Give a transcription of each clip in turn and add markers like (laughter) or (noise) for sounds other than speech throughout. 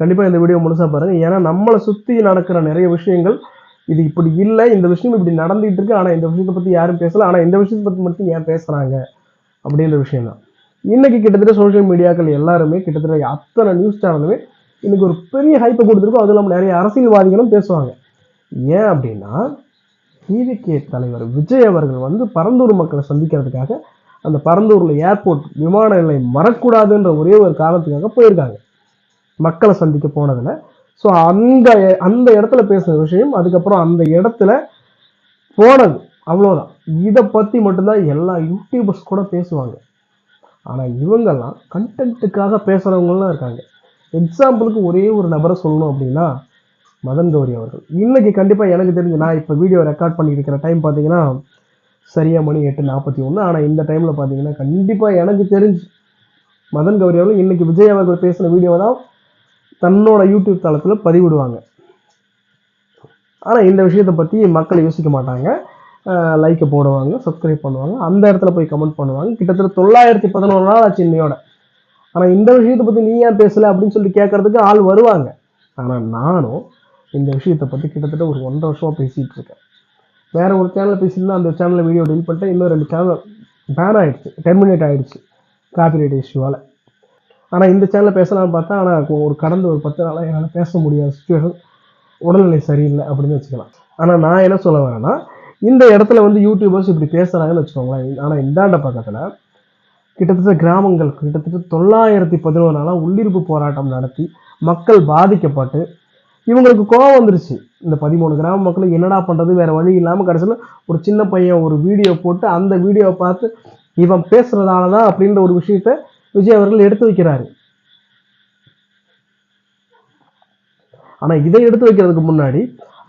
கண்டிப்பாக இந்த வீடியோ முழுசாக பாருங்கள் ஏன்னா நம்மளை சுற்றி நடக்கிற நிறைய விஷயங்கள் இது இப்படி இல்லை இந்த விஷயம் இப்படி நடந்துகிட்டு இருக்கு. ஆனால் இந்த விஷயத்தை பற்றி யாரும் பேசலை. ஆனால் இந்த விஷயத்தை பற்றி மட்டும் ஏன் பேசுகிறாங்க அப்படின்ற விஷயம் தான். இன்றைக்கி கிட்டத்தட்ட சோஷியல் மீடியாக்கள் எல்லாருமே கிட்டத்தட்ட அத்தனை நியூஸ் சேனலுமே இன்றைக்கி ஒரு பெரிய ஹைப்பை கொடுத்துருக்கோம். அதுவும் இல்லாமல் நிறைய அரசியல்வாதிகளும் பேசுவாங்க. ஏன் அப்படின்னா டிவிகே தலைவர் விஜய் அவர்கள் வந்து பரந்தூர் மக்களை சந்திக்கிறதுக்காக அந்த பரந்தூரில் ஏர்போர்ட் விமான நிலையம் வரக்கூடாதுன்ற ஒரே ஒரு காரணத்துக்காக போயிருக்காங்க. மக்களை சந்திக்க போனதில். ஸோ அந்த அந்த இடத்துல பேசுகிற விஷயம் அதுக்கப்புறம் அந்த இடத்துல போனது. அவ்வளோதான் இதை பற்றி மட்டும்தான் எல்லா யூடியூபர்ஸ் கூட பேசுவாங்க. ஆனால் இவங்கெல்லாம் கண்டென்ட்டுக்காக பேசுகிறவங்களாம் இருக்காங்க. எக்ஸாம்பிளுக்கு ஒரே ஒரு நபரை சொல்லணும் அப்படின்னா மதன் கௌரி அவர்கள். இன்றைக்கி கண்டிப்பாக எனக்கு தெரிஞ்சு நான் இப்போ வீடியோ ரெக்கார்ட் பண்ணியிருக்கிற டைம் பார்த்தீங்கன்னா சரியா மணி எட்டு நாற்பத்தி ஒன்று ஆனால் இந்த டைமில் பார்த்தீங்கன்னா கண்டிப்பாக எனக்கு தெரிஞ்சு மதன் கௌரி அவர்கள் இன்றைக்கி விஜய் அவர்கள் பேசின வீடியோ தான் தன்னோட யூடியூப் தளத்தில் பதிவிடுவாங்க. ஆனால் இந்த விஷயத்தை பற்றி மக்கள் யோசிக்க மாட்டாங்க. லைக்கை போடுவாங்க சப்ஸ்கிரைப் பண்ணுவாங்க அந்த இடத்துல போய் கமெண்ட் பண்ணுவாங்க. கிட்டத்தட்ட தொள்ளாயிரத்தி பதினோரு நாள் ஆச்சு இன்னையோட. ஆனால் இந்த விஷயத்தை பற்றி நீ ஏன் பேசலை அப்படின்னு சொல்லி கேட்கறதுக்கு ஆள் வருவாங்க. ஆனால் நானும் இந்த விஷயத்தை பற்றி கிட்டத்தட்ட ஒரு ஒன்றரை வருஷமாக பேசிகிட்டு இருக்கேன். வேறு ஒரு சேனலில் பேசியிருந்தால் அந்த சேனலில் வீடியோ டெலிட் பண்ணிட்டு இன்னும் ரெண்டு சேனல் பேன் ஆகிடுச்சு டெர்மினேட் ஆகிடுச்சு காப்பிரைட் இஷ்யூவால் ஆனால் இந்த சேனலில் பேசலாம்னு பார்த்தா ஆனால் ஒரு கடந்த ஒரு பத்து நாளாக என்னால் பேச முடியாத சுச்சுவேஷன் உடல்நிலை சரியில்லை அப்படின்னு வச்சுக்கலாம். ஆனால் நான் என்ன சொல்ல வரேன்னா இந்த இடத்துல வந்து யூடியூபர்ஸ் இப்படி பேசுகிறாங்கன்னு வச்சுக்கோங்களேன். ஆனால் இந்தாண்ட பக்கத்தில் கிட்டத்தட்ட கிராமங்கள் கிட்டத்தட்ட தொள்ளாயிரத்தி பதினோரு நாளாக உள்ளிருப்பு போராட்டம் நடத்தி மக்கள் பாதிக்கப்பட்டு இவங்களுக்கு கோவம் வந்துருச்சு. இந்த பதிமூணு கிராம மக்களும் என்னடா பண்ணுறது வேறு வழி இல்லாமல் கடைசியில் ஒரு சின்ன பையன் ஒரு வீடியோ போட்டு அந்த வீடியோவை பார்த்து இவன் பேசுகிறதால தான் அப்படின்ற ஒரு விஷயத்த விஜய் அவர்கள் எடுத்து வைக்கிறாரு. ஆனா இதை எடுத்து வைக்கிறதுக்கு முன்னாடி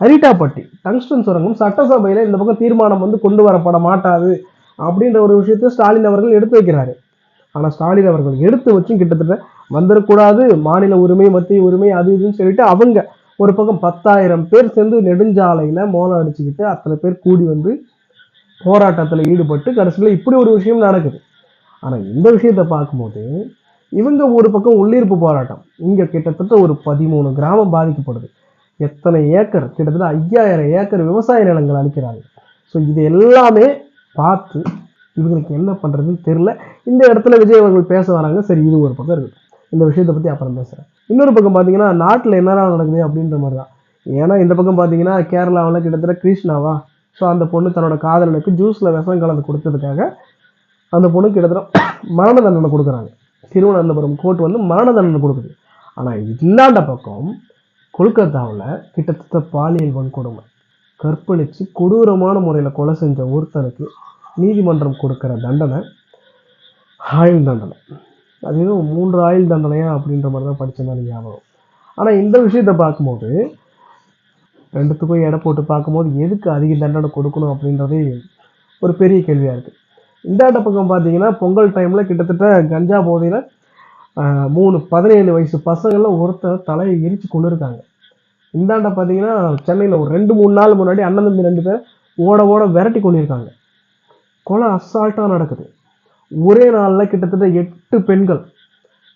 அரிட்டாப்பட்டி டங்ஸ்டன் சுரங்கம் சட்டசபையில இந்த பக்கம் தீர்மானம் வந்து கொண்டு வரப்பட மாட்டாது அப்படின்ற ஒரு விஷயத்தை ஸ்டாலின் அவர்கள் எடுத்து வைக்கிறாரு. ஆனால் ஸ்டாலின் அவர்கள் எடுத்து வச்சும் கிட்டத்தட்ட வந்துடக்கூடாது மாநில உரிமை மத்திய உரிமை அது இதுன்னு சொல்லிட்டு அவங்க ஒரு பக்கம் பத்தாயிரம் பேர் சேர்ந்து நெடுஞ்சாலையில் மோளம் அடிச்சுக்கிட்டு அத்தனை பேர் கூடி வந்து போராட்டத்தில் ஈடுபட்டு கடைசியில் இப்படி ஒரு விஷயம் நடக்குது. ஆனால் இந்த விஷயத்தை பார்க்கும்போது இவங்க ஒரு பக்கம் உள்ளிருப்பு போராட்டம். இங்கே கிட்டத்தட்ட ஒரு பதிமூணு கிராமம் பாதிக்கப்படுது. எத்தனை ஏக்கர்? கிட்டத்தட்ட ஐயாயிரம் ஏக்கர் விவசாய நிலங்கள் அளிக்கிறாங்க ஸோ இது எல்லாமே பார்த்து இவங்களுக்கு என்ன பண்ணுறதுன்னு தெரில இந்த இடத்துல விஜய் அவர்கள் பேச வராங்க. சரி இது ஒரு பக்கம் இருக்குது இந்த விஷயத்தை பற்றி அப்புறம் பேசுகிறேன் இன்னொரு பக்கம் பார்த்தீங்கன்னா நாட்டில் என்னென்ன நடக்குது அப்படின்ற மாதிரி தான் ஏன்னா இந்த பக்கம் பார்த்தீங்கன்னா கேரளாவில் கிட்டத்தட்ட கிருஷ்ணாவா? ஸோ அந்த பொண்ணு தன்னோட காதலனுக்கு ஜூஸில் விஷம் கலந்து கொடுத்ததுக்காக அந்த பொண்ணுக்கு கிட்டத்தட்ட மரண தண்டனை கொடுக்குறாங்க. திருவனந்தபுரம் கோர்ட் வந்து மரண தண்டனை கொடுக்குது. ஆனால் இந்தாண்ட பக்கம் கொல்கத்தாவில் கிட்டத்தட்ட பாலியல் வன்கொடுமை. கற்பழித்து கொடூரமான முறையில் கொலை செஞ்ச ஒருத்தனுக்கு நீதிமன்றம் கொடுக்குற தண்டனை ஆயுள் தண்டனை. அது ஏதோ மூன்று ஆயுள் தண்டனையா அப்படின்ற மாதிரி தான் படித்த மாதிரி ஞாபகம். ஆனால் இந்த விஷயத்தை பார்க்கும்போது ரெண்டுத்துக்கும் எடை போட்டு பார்க்கும்போது எதுக்கு அதிக தண்டனை கொடுக்கணும் அப்படின்றதே ஒரு பெரிய கேள்வியாக இருக்குது இந்தாண்ட பக்கம் பார்த்தீங்கன்னா பொங்கல் டைமில் கிட்டத்தட்ட கஞ்சா போதையில் மூணு பதினேழு வயசு பசங்கள ஒருத்தர் தலையை எரிச்சு கொண்டு இருக்காங்க இந்தாண்ட பார்த்தீங்கன்னா சென்னையில் ஒரு ரெண்டு மூணு நாள் முன்னாடி அண்ணன் தம்பி ரெண்டு பேர் ஓட ஓட விரட்டி கொண்டிருக்காங்க கொலை அசால்ட்டாக நடக்குது. ஒரே நாளில் கிட்டத்தட்ட எட்டு பெண்கள்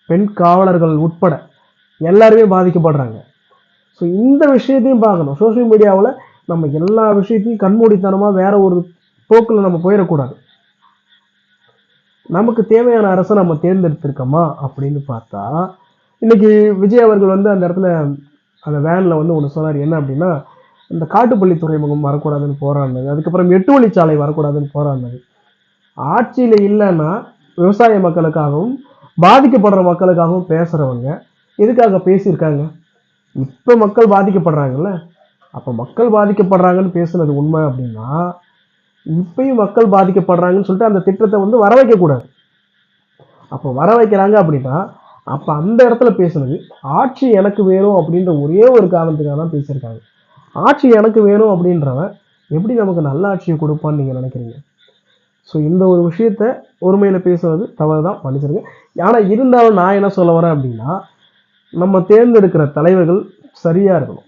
பெண் காவலர்கள் உட்பட எல்லாருமே பாதிக்கப்படுறாங்க. ஸோ இந்த விஷயத்தையும் பார்க்கணும். சோஷியல் மீடியாவில் நம்ம எல்லா விஷயத்தையும் கண்மூடித்தனமாக வேற ஒரு போக்கில் நம்ம போயிடக்கூடாது. நமக்கு தேவையான அரசை நம்ம தேர்ந்தெடுத்திருக்கோமா அப்படின்னு பார்த்தா இன்னைக்கு விஜய் அவர்கள் வந்து அந்த இடத்துல அந்த வேனில் வந்து ஒன்று சொன்னார். என்ன அப்படின்னா இந்த காட்டுப்பள்ளி துறைமுகம் வரக்கூடாதுன்னு போராடினது. அதுக்கப்புறம் எட்டு வழிச்சாலை வரக்கூடாதுன்னு போராடினது. ஆட்சியில் இல்லைன்னா விவசாய மக்களுக்காகவும் பாதிக்கப்படுற மக்களுக்காகவும் பேசுகிறவங்க எதுக்காக பேசியிருக்காங்க? இப்போ மக்கள் பாதிக்கப்படுறாங்கல்ல. அப்போ மக்கள் பாதிக்கப்படுறாங்கன்னு பேசுனது உண்மை அப்படின்னா இப்பயும் மக்கள் பாதிக்கப்படுறாங்கன்னு சொல்லிட்டு அந்த திட்டத்தை வந்து வர வைக்கக்கூடாது அப்போ வர வைக்கிறாங்க அப்படின்னா அப்போ அந்த இடத்துல பேசுனது ஆட்சி எனக்கு வேணும் அப்படின்ற ஒரே ஒரு காரணத்துக்காக தான் பேசியிருக்காங்க. ஆட்சி எனக்கு வேணும் அப்படின்றவன் எப்படி நமக்கு நல்ல ஆட்சியை கொடுப்பான்னு நீங்கள் நினைக்கிறீங்க? ஸோ இந்த ஒரு விஷயத்த ஒருமையில் பேசுவது தவறு தான் மன்னிச்சிருங்க. ஆனால் இருந்தாலும் நான் என்ன சொல்ல வரேன் அப்படின்னா நம்ம தேர்ந்தெடுக்கிற தலைவர்கள் சரியாக இருக்கணும்.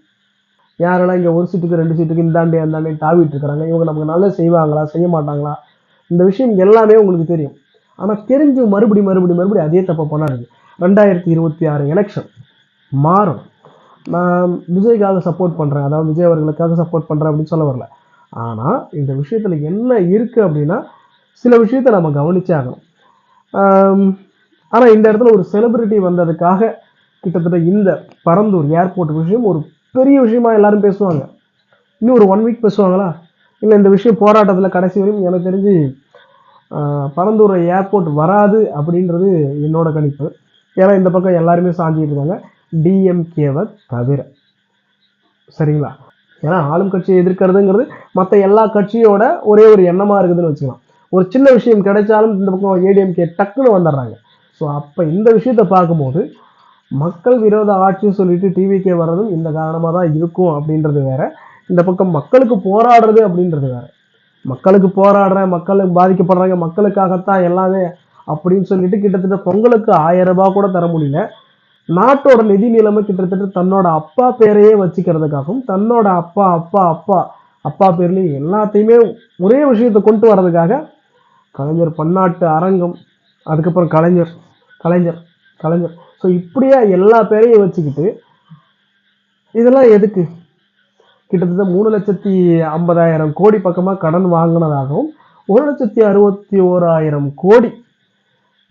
யாரெல்லாம் இங்கே ஒரு சீட்டுக்கு ரெண்டு சீட்டுக்கு இந்தாண்டே அந்தாண்டே தாவிட்டு இருக்கிறாங்க இவங்க நமக்கு நல்லது செய்வாங்களா செய்ய மாட்டாங்களா? இந்த விஷயம் எல்லாமே உங்களுக்கு தெரியும். ஆனால் தெரிஞ்சு மறுபடி மறுபடி மறுபடி அதே தப்பை பண்ணாருங்க ரெண்டாயிரத்தி இருபத்தி ஆறு எலெக்ஷன் மாறும். நான் விஜய்க்காக சப்போர்ட் பண்ணுறேன் அதாவது விஜய் அவர்களுக்காக சப்போர்ட் பண்ணுறேன் அப்படின்னு சொல்ல வரல. ஆனால் இந்த விஷயத்தில் என்ன இருக்குது அப்படின்னா சில விஷயத்தை நம்ம கவனிச்சே ஆகணும். ஆனால் இந்த இடத்துல ஒரு செலிபிரிட்டி வந்ததுக்காக கிட்டத்தட்ட இந்த பரந்தூர் ஏர்போர்ட் விஷயம் ஒரு பெரிய விஷயமா எல்லாரும் பேசுவாங்க. இன்னும் ஒரு ஒன் வீக் பேசுவாங்களா? இல்லை இந்த விஷயம் போராட்டத்தில் கடைசி வரையும் எனக்கு தெரிஞ்சு பரந்தூர் ஏர்போர்ட் வராது அப்படின்றது என்னோட கணிப்பு. ஏன்னா இந்த பக்கம் எல்லாருமே சாஞ்சிட்டு இருக்காங்க. டிஎம்கேவை தவிர. சரிங்களா? ஏன்னா ஆளும் கட்சியை எதிர்க்கிறதுங்கிறது மற்ற எல்லா கட்சியோட ஒரே ஒரு எண்ணமாக இருக்குதுன்னு வச்சுக்கலாம். ஒரு சின்ன விஷயம் கிடைச்சாலும் இந்த பக்கம் ஏடிஎம்கே டக்குன்னு வந்துடுறாங்க. ஸோ அப்போ இந்த விஷயத்தை பார்க்கும்போது மக்கள் விரோத ஆட்சின்னு சொல்லிட்டு டிவிக்கே வர்றதும் இந்த காரணமாக தான் இருக்கும் அப்படின்றது வேற. இந்த பக்கம் மக்களுக்கு போராடுறது அப்படின்றது வேற. மக்களுக்கு போராடுறேன் மக்களுக்கு பாதிக்கப்படுறாங்க மக்களுக்காகத்தான் எல்லாமே அப்படின்னு சொல்லிட்டு கிட்டத்தட்ட பொங்கலுக்கு ஆயிரம் ரூபாய் கூட தர முடியல. நாட்டோட நிதி நிலைமை கிட்டத்தட்ட தன்னோட அப்பா பேரையே வச்சுக்கிறதுக்காகவும் தன்னோட அப்பா அப்பா அப்பா அப்பா பேர்லேயும் எல்லாத்தையுமே ஒரே விஷயத்தை கொண்டு வர்றதுக்காக கலைஞர் பன்னாட்டு அரங்கம் அதுக்கப்புறம் கலைஞர் கலைஞர் கலைஞர். ஸோ இப்படியே எல்லா பேரையும் வச்சுக்கிட்டு இதெல்லாம் எதுக்கு? கிட்டத்தட்ட மூணு லட்சத்தி ஐம்பதாயிரம் கோடி பக்கமாக கடன் வாங்கினதாகவும் ஒரு லட்சத்தி அறுபத்தி ஓராயிரம் கோடி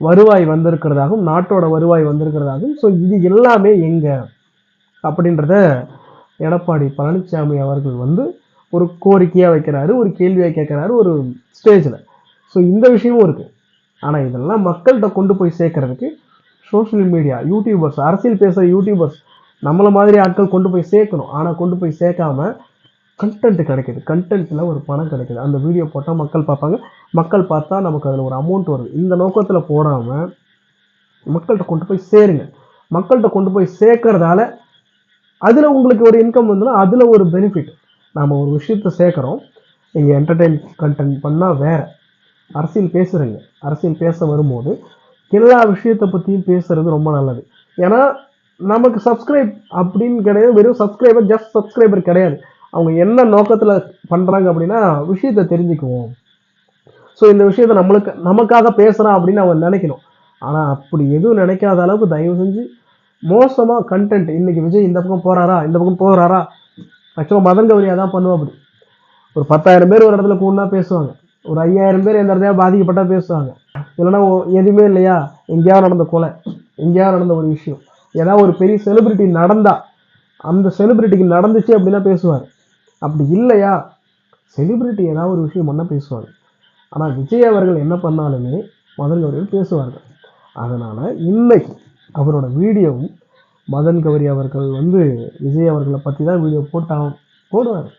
வருவாய் வந்திருக்கிறதாகவும் நாட்டோட வருவாய் வந்திருக்கிறதாகவும் ஸோ இது எல்லாமே எங்கே? அப்படின்றத எடப்பாடி பழனிசாமி அவர்கள் வந்து ஒரு கோரிக்கையாக வைக்கிறாரு ஒரு கேள்வியாக கேட்குறாரு ஒரு ஸ்டேஜில் ஸோ இந்த விஷயமும் இருக்குது ஆனால் இதெல்லாம் மக்கள்கிட்ட கொண்டு போய் சேர்க்கறதுக்கு சோஷியல் மீடியா யூடியூபர்ஸ் அரசியல் பேசுகிற யூடியூபர்ஸ் நம்மளை மாதிரி ஆட்கள் கொண்டு போய் சேர்க்கணும். ஆனால் கொண்டு போய் சேர்க்காம கண்டென்ட் கிடைக்குது. கண்டென்ட்டில் ஒரு பணம் கிடைக்குது. அந்த வீடியோ போட்டால் மக்கள் பார்ப்பாங்க. மக்கள் பார்த்தா நமக்கு அதில் ஒரு அமௌண்ட் வருது. இந்த நோக்கத்தில் போடாமல் மக்கள்கிட்ட கொண்டு போய் சேருங்க. மக்கள்கிட்ட கொண்டு போய் சேர்க்கறதால அதில் உங்களுக்கு ஒரு இன்கம் வந்துன்னா அதில் ஒரு பெனிஃபிட் நாம் ஒரு விஷயத்த சேர்க்குறோம். நீங்கள் என்டர்டெயின் கண்டென்ட் பண்ணால் வேறு. அரசியல் பேசுகிறீங்க அரசியல் பேச வரும்போது எல்லா விஷயத்தை பற்றியும் பேசுறது ரொம்ப நல்லது. ஏன்னா நமக்கு சப்ஸ்கிரைப் அப்படின்னு கிடையாது. வெறும் சப்ஸ்கிரைபர் ஜஸ்ட் சப்ஸ்கிரைபர் கிடையாது. அவங்க என்ன நோக்கத்தில் பண்ணுறாங்க அப்படின்னா விஷயத்தை தெரிஞ்சுக்குவோம். ஸோ இந்த விஷயத்தை நம்மளுக்கு நமக்காக பேசுகிறான் அப்படின்னு அவங்க நினைக்கணும். ஆனால் அப்படி எதுவும் நினைக்காத அளவுக்கு தயவு செஞ்சு மோசமாக கண்டென்ட் இன்றைக்கி விஜய் இந்த பக்கம் போகிறாரா இந்த பக்கம் போகிறாரா ஆக்சுவலாக மதன் கௌரியா தான் பண்ணுவோம் அப்படி. ஒரு பத்தாயிரம் பேர் ஒரு இடத்துல கூடனா பேசுவாங்க. ஒரு ஐயாயிரம் பேர் எந்த இடத்துல பாதிக்கப்பட்டால் பேசுவாங்க. இல்லைன்னா எதுவுமே இல்லையா? எங்கேயாவது நடந்த கொலை. எங்கேயாவது நடந்த ஒரு விஷயம். ஏதாவது ஒரு பெரிய செலிபிரிட்டி நடந்தா அந்த செலிபிரிட்டிக்கு நடந்துச்சு அப்படின்னா பேசுவார். அப்படி இல்லையா? செலிபிரிட்டி ஏதாவது ஒரு விஷயம் பண்ணால் பேசுவாங்க ஆனால் விஜய் அவர்கள் என்ன பண்ணாலுமே மதன் கௌரியில் பேசுவார்கள். அதனால் இன்னைக்கு அவரோட வீடியோவும் மதன் கௌரி அவர்கள் வந்து விஜய் அவர்களை பற்றி தான் வீடியோ போட்டாகும் போடுவார்.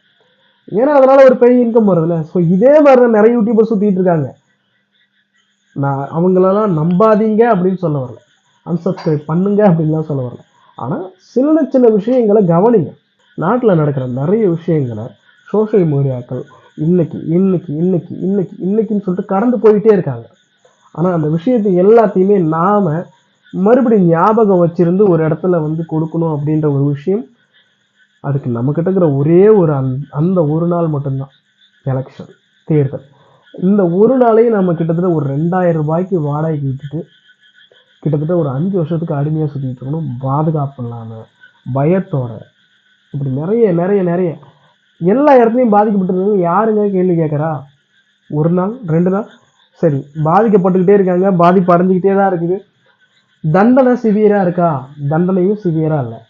ஏன்னா அதனால் ஒரு பெரிய இன்கம் வருதுல்ல. ஸோ இதே மாதிரி தான் நிறைய யூடியூபர் சுற்றிட்டு இருக்காங்க. நான் அவங்களெல்லாம் நம்பாதீங்க அப்படின்னு சொல்ல வரல. அன்சப்ஸ்கிரைப் பண்ணுங்க அப்படின்லாம் சொல்ல வரல. ஆனால் சின்ன சின்ன விஷயங்களை கவனிங்க. நாட்டில் நடக்கிற நிறைய விஷயங்களை சோஷியல் மீடியாக்கள் இன்னைக்கு இன்னைக்கு இன்னைக்கு இன்னைக்கு இன்னைக்குன்னு சொல்லிட்டு கடந்து போயிட்டே இருக்காங்க. ஆனால் அந்த விஷயத்தை எல்லாத்தையுமே நாம் மறுபடியும் ஞாபகம் வச்சிருந்து ஒரு இடத்துல வந்து கொடுக்கணும் அப்படின்ற ஒரு விஷயம் அதுக்கு நம்மக்கிட்ட இருக்கிற ஒரே ஒரு அந் அந்த ஒரு நாள் மட்டும்தான். எலெக்ஷன் தேர்தல். இந்த ஒரு நாளையும் நம்ம கிட்டத்தட்ட ஒரு ரெண்டாயிரம் ரூபாய்க்கு வாடகைக்கு விட்டுட்டு கிட்டத்தட்ட ஒரு அஞ்சு வருஷத்துக்கு அடிமையாக சுற்றிட்டு இருக்கணும். பாதுகாப்பு இல்லாமல் பயத்தோட. இப்படி நிறைய நிறைய நிறைய. எல்லா இடத்துலையும் பாதிக்கப்பட்டிருக்காங்க யாருங்க கேள்வி கேட்குறா? ஒரு நாள் ரெண்டு நாள்? சரி பாதிக்கப்பட்டுக்கிட்டே இருக்காங்க. பாதிப்பு அடைஞ்சிக்கிட்டே தான் இருக்குது. தண்டனை சிவியராக இருக்கா? தண்டனையும் சிவியராக இல்லை.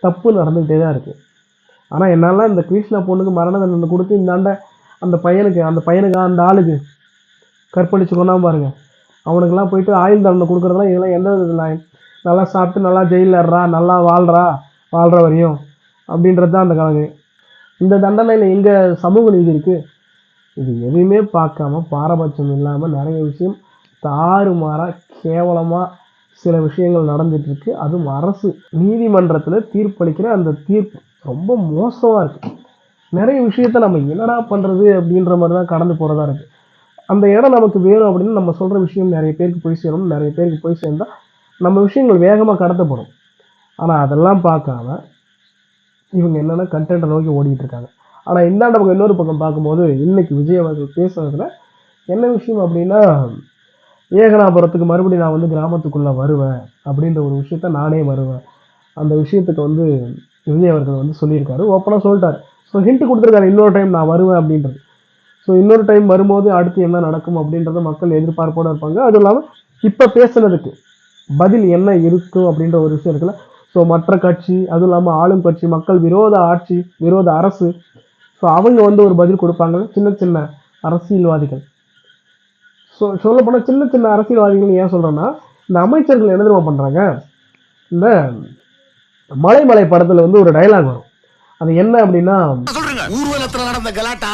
தப்பு நடந்துக்கிட்டே தான் இருக்குது ஆனால் என்னால் இந்த கிருஷ்ணா பொண்ணுக்கு மரண தண்டனை கொடுத்து இந்தாண்ட அந்த பையனுக்கு அந்த பையனுக்கு அந்த ஆளுக்கு கற்பழிச்சு கொண்டாம பாருங்க. அவனுக்கெல்லாம் போயிட்டு ஆயுள் தண்டனை கொடுக்குறதுலாம் இதெல்லாம் எந்த விதத்தில் நியாயம்? நல்லா சாப்பிட்டு நல்லா ஜெயிலில் நல்லா வாழ்றா வாழ்கிற வரையும் அப்படின்றது தான் அந்த கணக்கு. இந்த தண்டனையில் எங்கே சமூக நீதி இருக்குது இது எதையுமே பார்க்காம பாரபட்சம் இல்லாமல் நிறைய விஷயம் தாறுமாறாக கேவலமாக சில விஷயங்கள் நடந்துகிட்ருக்கு அதுவும் அரசு நீதிமன்றத்தில் தீர்ப்பளிக்கிற அந்த தீர்ப்பு ரொம்ப மோசமாக இருக்குது நிறைய விஷயத்த நம்ம என்னடா பண்ணுறது அப்படின்ற மாதிரி தான் கடந்து போகிறதா இருக்குது அந்த இடம் நமக்கு வேணும் அப்படின்னு நம்ம சொல்கிற விஷயம் நிறைய பேருக்கு போய் சேரணும். நிறைய பேருக்கு போய் சேர்ந்தால் நம்ம விஷயங்கள் வேகமாக கடத்தப்படும். ஆனால் அதெல்லாம் பார்க்காம இவங்க என்னென்ன கண்டென்ட்டை நோக்கி ஓடிட்டு இருக்காங்க. ஆனால் இந்தாண்ட பக்கம் இன்னொரு பக்கம் பார்க்கும்போது இன்னைக்கு விஜய் அவர்கள் பேசுகிறதுல என்ன விஷயம் அப்படின்னா ஏகனாபுரத்துக்கு மறுபடியும் நான் வந்து கிராமத்துக்குள்ளே வருவேன் அப்படின்ற ஒரு விஷயத்த நானே வருவேன் அந்த விஷயத்துக்கு வந்து விஜய் அவர்கள் வந்து சொல்லியிருக்காரு. ஓப்பனாக சொல்லிட்டார். ஸோ ஹிண்ட் கொடுத்துருக்காரு இன்னொரு டைம் நான் வருவேன் அப்படின்றது. ஸோ இன்னொரு டைம் வரும்போது அடுத்து என்ன நடக்கும் அப்படின்றத மக்கள் எதிர்பார்ப்போட இருப்பாங்க. அதுவும் இல்லாமல் இப்போ பேசுனதுக்கு பதில் என்ன இருக்கும் அப்படின்ற ஒரு விஷயம் இருக்குல்ல. ஸோ மற்ற கட்சி அதுவும் இல்லாமல் ஆளும் கட்சி மக்கள் விரோத ஆட்சி விரோத அரசு. ஸோ அவங்க வந்து ஒரு பதில் கொடுப்பாங்க. சின்ன சின்ன அரசியல்வாதிகள். ஸோ சொல்லப்போனால் சின்ன சின்ன அரசியல்வாதிகள் ஏன் சொல்கிறேன்னா இந்த அமைச்சர்கள் என்ன தெரியுமா பண்ணுறாங்க இந்த மலைமலை படத்தில் வந்து ஒரு டைலாக் வரும். அது என்ன அப்படின்னா சொல்றேங்க? ஊர்வலத்துல நடந்த கலாட்டா?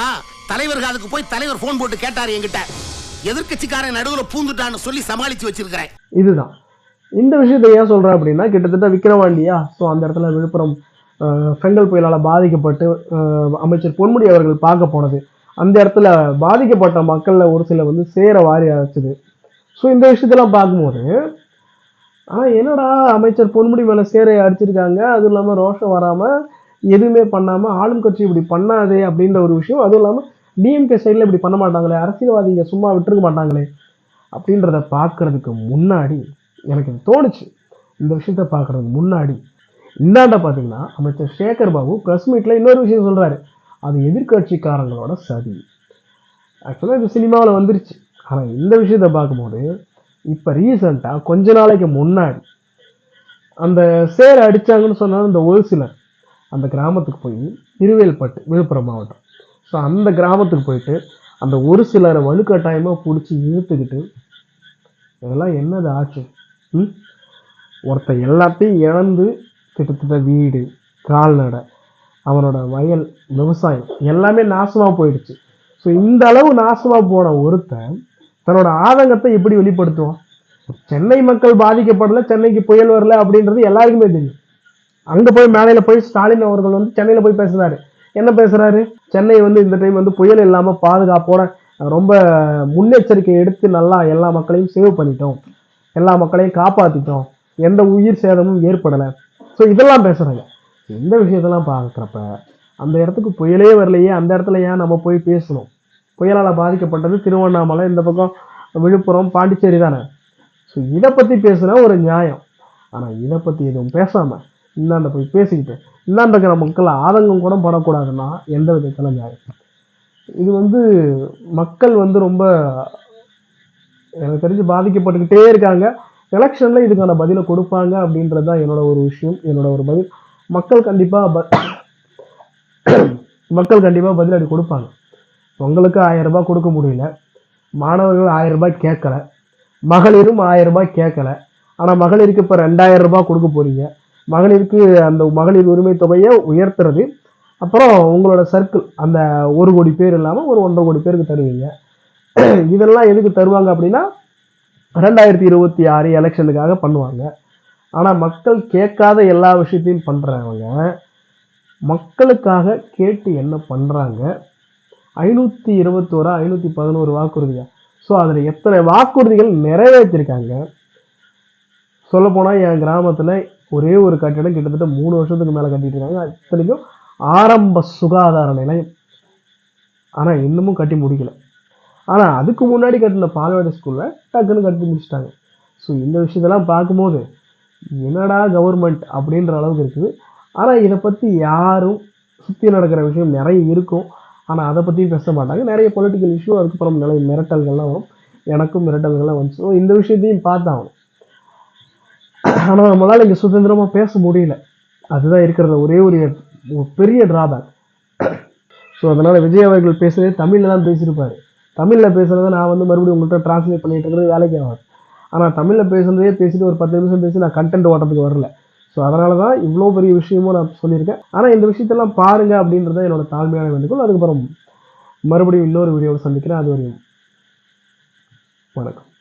தலைவர் காதுக்கு போய் தலைவர் போன் போட்டு கேட்டாரு என்கிட்ட. எதிர்க்கட்சிக்காரன் நடுவுல பூந்துட்டான்னு சொல்லி சமாளிச்சு வச்சிருக்கிறேன். இதுதான். இந்த விஷயத்தை ஏன் சொல்கிறேன் அப்படின்னா கிட்டத்தட்ட விக்கிரவாண்டியா ஸோ அந்த இடத்துல விழுப்புரம் அஹ், செங்கல் புயலால் பாதிக்கப்பட்டு அமைச்சர் பொன்முடி அவர்கள் பார்க்க போனது. அந்த இடத்துல பாதிக்கப்பட்ட மக்களில் ஒரு சில வந்து சேர வாரி அழைச்சது ஸோ இந்த விஷயத்தெல்லாம் பார்க்கும்போது ஆனால் என்னடா அமைச்சர் பொன்முடி மேலே சேரை அடிச்சிருக்காங்க? அதுவும் இல்லாமல் ரோஷம் வராமல் எதுவுமே பண்ணாமல் ஆளும் கட்சி இப்படி பண்ணாதே அப்படின்ற ஒரு விஷயம். அதுவும் இல்லாமல் டிஎம்கே சைடில் இப்படி பண்ண மாட்டாங்களே. அரசியல்வாதிங்க சும்மா விட்டுருக்க மாட்டாங்களே. அப்படின்றத பார்க்கறதுக்கு முன்னாடி எனக்கு இது தோணுச்சு. இந்த விஷயத்த பார்க்குறதுக்கு முன்னாடி இந்தாண்ட பார்த்தீங்கன்னா அமைச்சர் சேகர் பாபு ப்ரெஸ் மீட்டில் இன்னொரு விஷயம் சொல்கிறாரு அது எதிர்க்கட்சிக்காரங்களோட சதி. ஆக்சுவலாக இது சினிமாவில் வந்துருச்சு. ஆனால் இந்த விஷயத்த பார்க்கும்போது இப்போ ரீசெண்டாக கொஞ்ச நாளைக்கு முன்னாடி அந்த சேரை அடித்தாங்கன்னு சொன்னாலும் இந்த ஒரு சிலர். அந்த கிராமத்துக்கு போய் திருவேல்பட்டு விழுப்புரம் மாவட்டம். ஸோ அந்த கிராமத்துக்கு போயிட்டு அந்த ஒரு சிலரை வலுக்கட்டாயமாக பிடிச்சி இழுத்துக்கிட்டு இதெல்லாம் என்னது ஆச்சு? ம்? ஒருத்தன் எல்லாத்தையும் இழந்து கிட்டத்தட்ட வீடு கால்நடை அவனோட வயல் விவசாயம் எல்லாமே நாசமாக போயிடுச்சு. ஸோ இந்த அளவு நாசமாக போன ஒருத்தன் தன்னோட ஆதங்கத்தை எப்படி வெளிப்படுத்துவான்? சென்னை மக்கள் பாதிக்கப்படலை சென்னைக்கு புயல் வரல அப்படின்றது எல்லாருக்குமே தெரியும். அங்கே போய் மேலையில் போய் ஸ்டாலின் அவர்கள் வந்து சென்னையில் போய் பேசுறாரு. என்ன பேசுறாரு? சென்னை வந்து இந்த டைம் வந்து புயல் இல்லாமல் பாதுகாப்போட ரொம்ப முன்னெச்சரிக்கை எடுத்து நல்லா எல்லா மக்களையும் சேவ் பண்ணிட்டோம். எல்லா மக்களையும் காப்பாற்றிட்டோம் எந்த உயிர் சேதமும் ஏற்படலை. ஸோ இதெல்லாம் பேசுகிறாங்க இந்த விஷயத்தெல்லாம் பார்க்குறப்ப அந்த இடத்துக்கு புயலே வரலையே. அந்த இடத்துல ஏன் நம்ம போய் பேசணும்? புயலால் பாதிக்கப்பட்டது திருவண்ணாமலை இந்த பக்கம் விழுப்புரம் பாண்டிச்சேரி தானே. ஸோ இதை பற்றி பேசுனா ஒரு நியாயம். ஆனால் இதை பற்றி எதுவும் பேசாமல் இந்தாண்ட போய் பேசிக்கிட்டு. இந்தாண்ட இருக்கிற மக்கள் ஆதங்கம் கூட படக்கூடாதுன்னா எந்த விதத்தில் நியாயம்? இது வந்து மக்கள் வந்து ரொம்ப எனக்கு தெரிஞ்சு பாதிக்கப்பட்டுக்கிட்டே இருக்காங்க. எலெக்ஷனில் இதுக்கான பதிலை கொடுப்பாங்க அப்படின்றது தான் என்னோட ஒரு விஷயம் என்னோட ஒரு பதில். மக்கள் கண்டிப்பாக ப மக்கள் கண்டிப்பாக பதிலடி கொடுப்பாங்க. உங்களுக்கு ஆயிரம் ரூபாய் கொடுக்க முடியல மாணவர்கள் ஆயிரம் ரூபாய் கேட்கல மகளிரும் ஆயிரம் ரூபாய் கேட்கல. ஆனால் மகளிருக்கு இப்போ ரெண்டாயிரம் ரூபாய் கொடுக்க போகிறீங்க மகளிருக்கு அந்த மகளிர் உரிமை தொகையை உயர்த்துறது. அப்புறம் உங்களோட சர்க்கிள் அந்த ஒரு கோடி பேர் இல்லாமல் ஒரு ஒன்றரை கோடி பேருக்கு தருவீங்க. (clears throat) இதெல்லாம் எதுக்கு தருவாங்க அப்படின்னா ரெண்டாயிரத்தி இருபத்தி ஆறு எலெக்ஷனுக்காக பண்ணுவாங்க. ஆனால் மக்கள் கேட்காத எல்லா விஷயத்தையும் பண்ணுறவங்க மக்களுக்காக கேட்டு என்ன பண்ணுறாங்க ஐநூற்றி இருபத்தோரா ஐநூற்றி பதினோரு வாக்குறுதியா ஸோ அதில் எத்தனை வாக்குறுதிகள் நிறைவேற்றிருக்காங்க? சொல்லப்போனால் என் கிராமத்தில் ஒரே ஒரு கட்டிடம் கிட்டத்தட்ட மூணு வருஷத்துக்கு மேலே கட்டிட்டு இருக்காங்க இத்தனைக்கும் ஆரம்ப சுகாதார நிலையம். ஆனால் இன்னமும் கட்டி முடிக்கல. ஆனால் அதுக்கு முன்னாடி கட்டின பால்வாடி ஸ்கூலில் டக்குன்னு கட்டி முடிச்சிட்டாங்க. ஸோ இந்த விஷயத்தெல்லாம் பார்க்கும்போது என்னடா கவர்மெண்ட் அப்படின்ற அளவுக்கு இருக்குது. ஆனால் இதை பற்றி யாரும் சுற்றி நடக்கிற விஷயம் நிறைய இருக்கும். ஆனால் அதை பற்றியும் பேச மாட்டாங்க. நிறைய பொலிட்டிக்கல் இஷ்யூ அதுக்கப்புறம் நிறைய மிரட்டல்கள்லாம் வரும். எனக்கும் மிரட்டல்கள்லாம் வந்துச்சு. ஸோ இந்த விஷயத்தையும் பார்த்தாகணும். ஆனால் நம்மளால் இங்கே சுதந்திரமாக பேச முடியல. அதுதான் இருக்கிறத. ஒரே ஒரு பெரிய டிராபேக் ஸோ அதனால் விஜய் அவர்கள் பேசுகிறதே தமிழில் தான் பேசியிருப்பார். தமிழில் பேசுகிறத நான் வந்து மறுபடியும் உங்கள்கிட்ட ட்ரான்ஸ்லேட் பண்ணிட்டு இருக்கிறது வேலைக்கு ஆகாது. ஆனால் தமிழில் பேசுகிறதே பேசிட்டு ஒரு பத்து நிமிஷம் பேசி நான் கண்டென்ட் ஓட்டுறதுக்கு வரல. ஸோ அதனால தான் இவ்வளோ பெரிய விஷயமும் நான் சொல்லியிருக்கேன். ஆனால் இந்த விஷயத்தெல்லாம் பாருங்க அப்படின்றத என்னோட தாழ்மையான வேண்டுகோள். அதுக்கப்புறம் மறுபடியும் இன்னொரு வீடியோவில் சந்திக்கிறேன். அது வரையும் வணக்கம்.